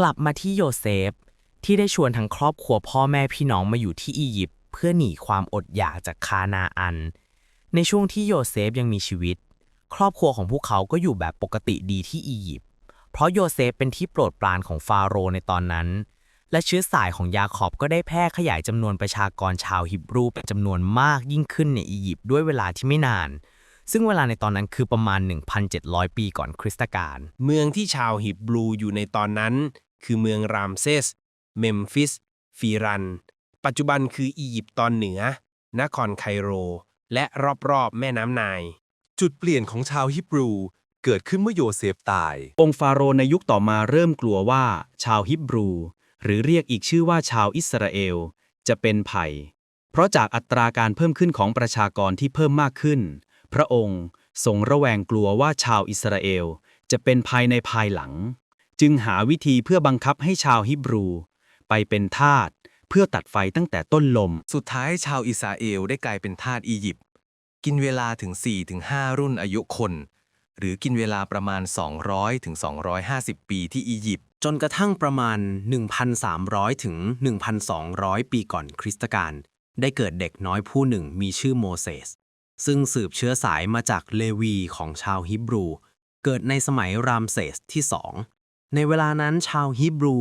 กลับมาที่โยเซฟ ที่ได้ชวนทั้งครอบครัวพ่อแม่พี่น้องมาอยู่ที่อียิปต์เพื่อหนีความอดอยากจากคานาอัน ในช่วงที่โยเซฟยังมีชีวิต ครอบครัวของพวกเขาก็อยู่แบบปกติดีที่อียิปต์เพราะโยเซฟเป็นที่โปรดปรานของฟาโรห์ในตอนนั้น และเชื้อสายของยาขอบก็ได้แพร่ขยายจำนวนประชากรชาวฮิบรูเป็นจำนวนมากยิ่งขึ้นในอียิปต์ด้วยเวลาที่ไม่นาน ซึ่งเวลาในตอนนั้นคือประมาณ 1,700 ปีก่อนคริสตกาลเมืองที่ชาวฮิบรูอยู่ในตอนนั้น คือเมืองรามเซส เมมฟิส ฟีรัน ปัจจุบันคืออียิปต์ตอนเหนือ นครไคโร และรอบๆ แม่น้ำไนาย จุดเปลี่ยนของชาวฮิบรูเกิดขึ้นเมื่อโยเซฟตาย องค์ฟาโรห์ในยุคต่อมาเริ่มกลัวว่าชาวฮิบรู หรือเรียกอีกชื่อว่าชาวอิสราเอล จะเป็นภัย เพราะจากอัตราการเพิ่มขึ้นของประชากรที่เพิ่มมากขึ้น พระองค์ ทรงระแวงกลัวว่าชาวอิสราเอล จะเป็นภัยในภายหลัง จึงหาวิธีเพื่อบังคับให้ชาวฮิบรู ไปเป็นทาสเพื่อตัดไฟตั้งแต่ต้นลม สุดท้ายชาวอิสราเอลได้กลายเป็นทาสอียิปต์กินเวลาถึง 4-5 รุ่นอายุคน หรือกินเวลาประมาณ 200-250 ปีที่อียิปต์จนกระทั่งประมาณ 1,300 ถึง 1,200 ปีก่อนคริสตกาลได้เกิดเด็กน้อยผู้หนึ่งมีชื่อโมเสส ซึ่งสืบเชื้อสายมาจากเลวีของชาวฮิบรู เกิดในสมัยรามเซสที่สองในเวลานั้นชาวฮิบรู